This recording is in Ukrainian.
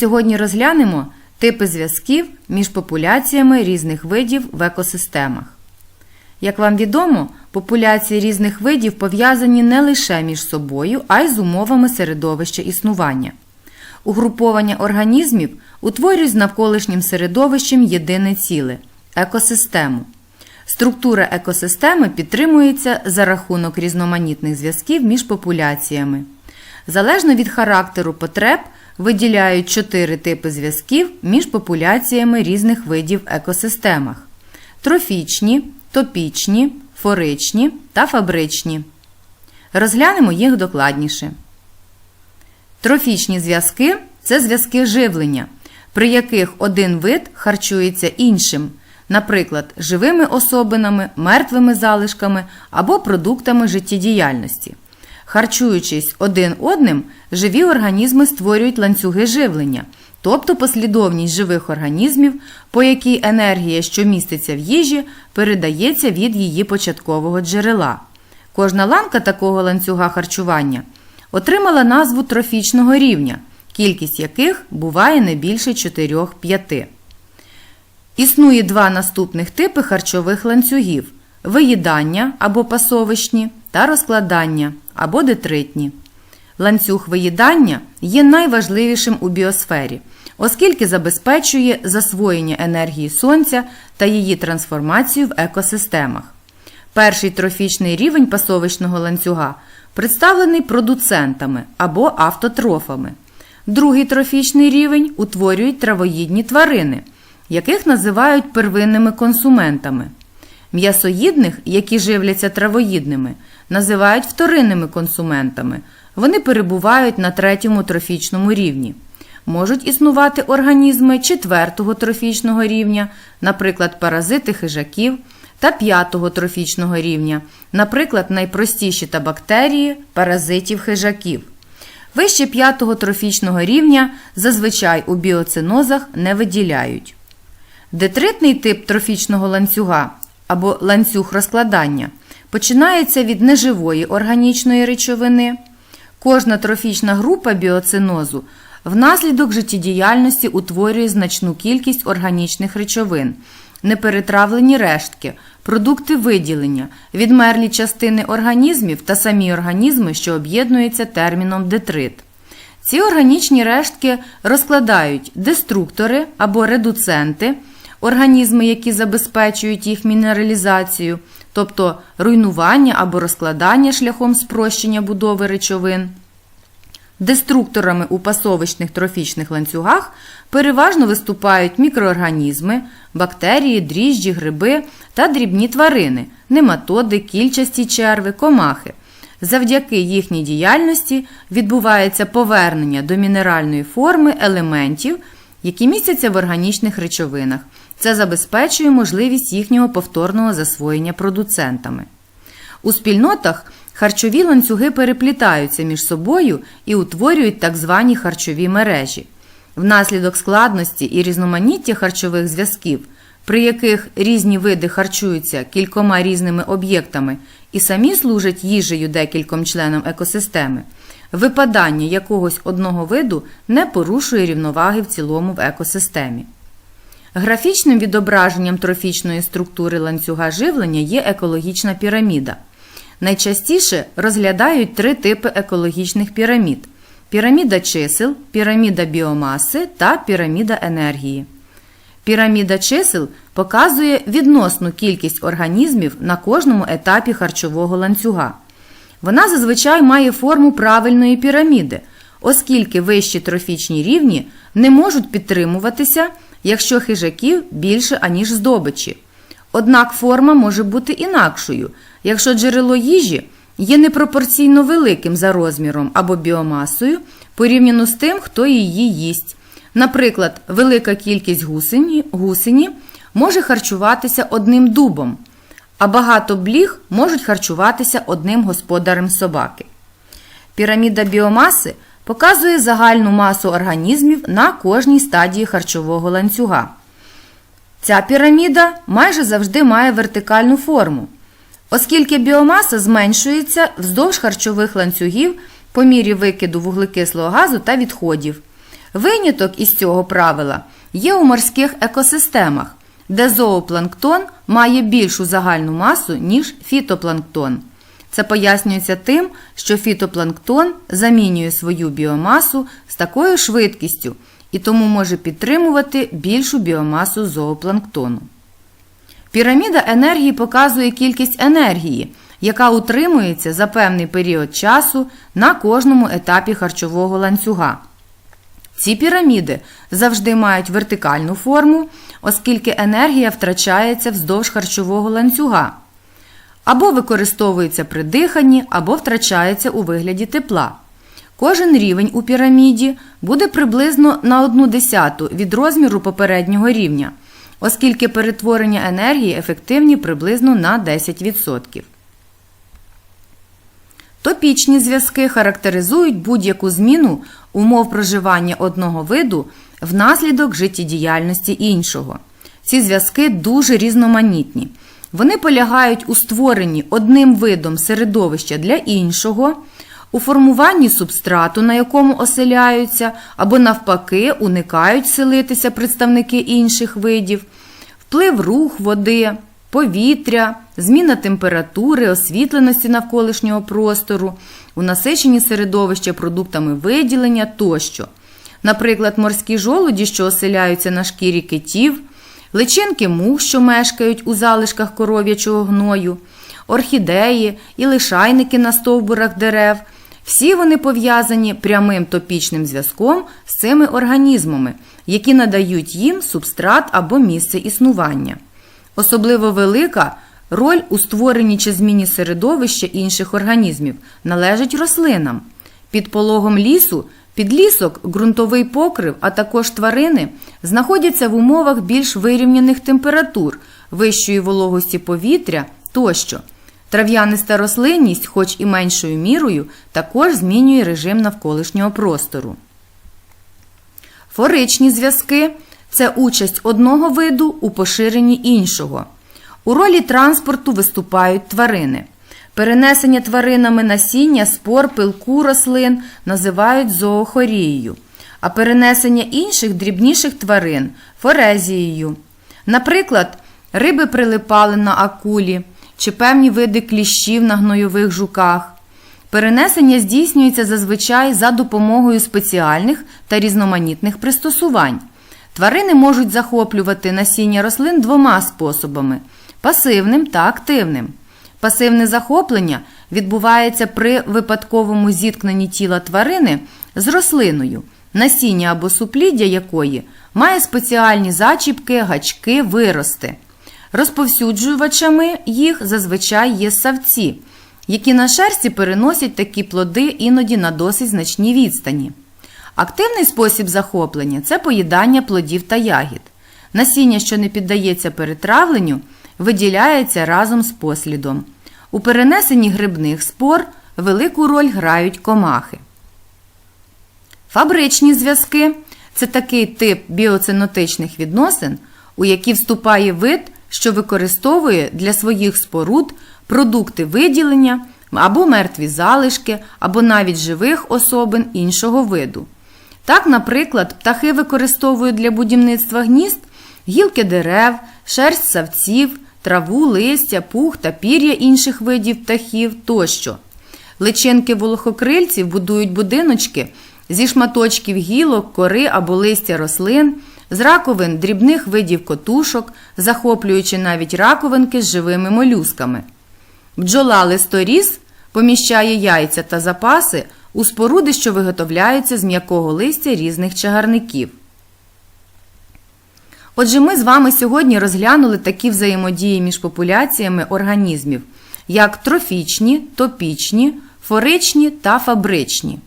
Сьогодні розглянемо типи зв'язків між популяціями різних видів в екосистемах. Як вам відомо, популяції різних видів пов'язані не лише між собою, а й з умовами середовища існування. Угруповання організмів утворюють з навколишнім середовищем єдине ціле екосистему. Структура екосистеми підтримується за рахунок різноманітних зв'язків між популяціями. Залежно від характеру потреб виділяють чотири типи зв'язків між популяціями різних видів в екосистемах: трофічні, топічні, форичні та фабричні. Розглянемо їх докладніше. Трофічні зв'язки це зв'язки живлення, при яких один вид харчується іншим, наприклад, живими особинами, мертвими залишками або продуктами життєдіяльності. Харчуючись один одним, живі організми створюють ланцюги живлення, тобто послідовність живих організмів, по якій енергія, що міститься в їжі, передається від її початкового джерела. Кожна ланка такого ланцюга харчування отримала назву трофічного рівня, кількість яких буває не більше 4-5. Існує два наступних типи харчових ланцюгів виїдання або пасовищні та розкладання або детритні. Ланцюг виїдання є найважливішим у біосфері, оскільки забезпечує засвоєння енергії сонця та її трансформацію в екосистемах. Перший трофічний рівень пасовищного ланцюга представлений продуцентами або автотрофами. Другий трофічний рівень утворюють травоїдні тварини, яких називають первинними консументами. М'ясоїдних, які живляться травоїдними, називають вторинними консументами. Вони перебувають на третьому трофічному рівні. Можуть існувати організми четвертого трофічного рівня, наприклад, паразити хижаків, та п'ятого трофічного рівня, наприклад, найпростіші та бактерії паразитів хижаків. Вище п'ятого трофічного рівня зазвичай у біоцинозах не виділяють. Детритний тип трофічного ланцюга або ланцюг розкладання починається від неживої органічної речовини. Кожна трофічна група біоцинозу внаслідок життєдіяльності утворює значну кількість органічних речовин, неперетравлені рештки, продукти виділення, відмерлі частини організмів та самі організми, що об'єднуються терміном детрит. Ці органічні рештки розкладають деструктори або редуценти, організми, які забезпечують їх мінералізацію, тобто руйнування або розкладання шляхом спрощення будови речовин. Деструкторами у пасовищних трофічних ланцюгах переважно виступають мікроорганізми, бактерії, дріжджі, гриби та дрібні тварини, нематоди, кільчасті черви, комахи. Завдяки їхній діяльності відбувається повернення до мінеральної форми елементів, які містяться в органічних речовинах. Це забезпечує можливість їхнього повторного засвоєння продуцентами. У спільнотах харчові ланцюги переплітаються між собою і утворюють так звані харчові мережі. Внаслідок складності і різноманіття харчових зв'язків, при яких різні види харчуються кількома різними об'єктами і самі служать їжею декільком членам екосистеми, випадання якогось одного виду не порушує рівноваги в цілому в екосистемі. Графічним відображенням трофічної структури ланцюга живлення є екологічна піраміда. Найчастіше розглядають три типи екологічних пірамід: піраміда чисел, піраміда біомаси та піраміда енергії. Піраміда чисел показує відносну кількість організмів на кожному етапі харчового ланцюга. Вона зазвичай має форму правильної піраміди, оскільки вищі трофічні рівні не можуть підтримуватися, якщо хижаків більше, аніж здобичі. Однак форма може бути інакшою, якщо джерело їжі є непропорційно великим за розміром або біомасою порівняно з тим, хто її їсть. Наприклад, велика кількість гусені, гусені може харчуватися одним дубом, а багато бліг можуть харчуватися одним господарем собаки. Піраміда біомаси показує загальну масу організмів на кожній стадії харчового ланцюга. Ця піраміда майже завжди має вертикальну форму, оскільки біомаса зменшується вздовж харчових ланцюгів по мірі викиду вуглекислого газу та відходів. Виняток із цього правила є у морських екосистемах, де зоопланктон має більшу загальну масу, ніж фітопланктон. Це пояснюється тим, що фітопланктон замінює свою біомасу з такою швидкістю і тому може підтримувати більшу біомасу зоопланктону. Піраміда енергії показує кількість енергії, яка утримується за певний період часу на кожному етапі харчового ланцюга. Ці піраміди завжди мають вертикальну форму, оскільки енергія втрачається вздовж харчового ланцюга, або використовується при диханні, або втрачається у вигляді тепла. Кожен рівень у піраміді буде приблизно на 1 десяту від розміру попереднього рівня, оскільки перетворення енергії ефективні приблизно на 10%. Топічні зв'язки характеризують будь-яку зміну умов проживання одного виду внаслідок життєдіяльності іншого. Ці зв'язки дуже різноманітні. Вони полягають у створенні одним видом середовища для іншого, у формуванні субстрату, на якому оселяються, або навпаки уникають селитися представники інших видів, вплив рух води, повітря, зміна температури, освітленості навколишнього простору, у насиченні середовища продуктами виділення тощо. Наприклад, морські жолуді, що оселяються на шкірі китів, личинки мух, що мешкають у залишках коров'ячого гною, орхідеї і лишайники на стовбурах дерев. Всі вони пов'язані прямим топічним зв'язком з цими організмами, які надають їм субстрат або місце існування. Особливо велика роль у створенні чи зміні середовища інших організмів належить рослинам. Під пологом лісу, підлісок, ґрунтовий покрив, а також тварини знаходяться в умовах більш вирівняних температур, вищої вологості повітря тощо. Трав'яниста рослинність, хоч і меншою мірою, також змінює режим навколишнього простору. Форичні зв'язки це участь одного виду у поширенні іншого. У ролі транспорту виступають тварини. Перенесення тваринами насіння, спор, пилку рослин називають зоохорією, а перенесення інших дрібніших тварин форезією. Наприклад, риби прилипали на акулі чи певні види кліщів на гнойових жуках. Перенесення здійснюється зазвичай за допомогою спеціальних та різноманітних пристосувань. Тварини можуть захоплювати насіння рослин двома способами пасивним та активним. Пасивне захоплення відбувається при випадковому зіткненні тіла тварини з рослиною, насіння або супліддя якої має спеціальні зачіпки, гачки, вирости. Розповсюджувачами їх зазвичай є савці, які на шерсті переносять такі плоди іноді на досить значній відстані. Активний спосіб захоплення це поїдання плодів та ягід. Насіння, що не піддається перетравленню, виділяється разом з послідом. У перенесенні грибних спор велику роль грають комахи. Фабричні зв'язки це такий тип біоцинотичних відносин, у які вступає вид, що використовує для своїх споруд продукти виділення або мертві залишки, або навіть живих особин іншого виду. Так, наприклад, птахи використовують для будівництва гнізд гілки дерев, шерсть савців, траву, листя, пух та пір'я інших видів птахів тощо. Личинки волохокрильців будують будиночки зі шматочків гілок, кори або листя рослин, з раковин дрібних видів котушок, захоплюючи навіть раковинки з живими молюсками. Бджола листоріз поміщає яйця та запаси у споруди, що виготовляються з м'якого листя різних чагарників. Отже, ми з вами сьогодні розглянули такі взаємодії між популяціями організмів, як трофічні, топічні, форичні та фабричні.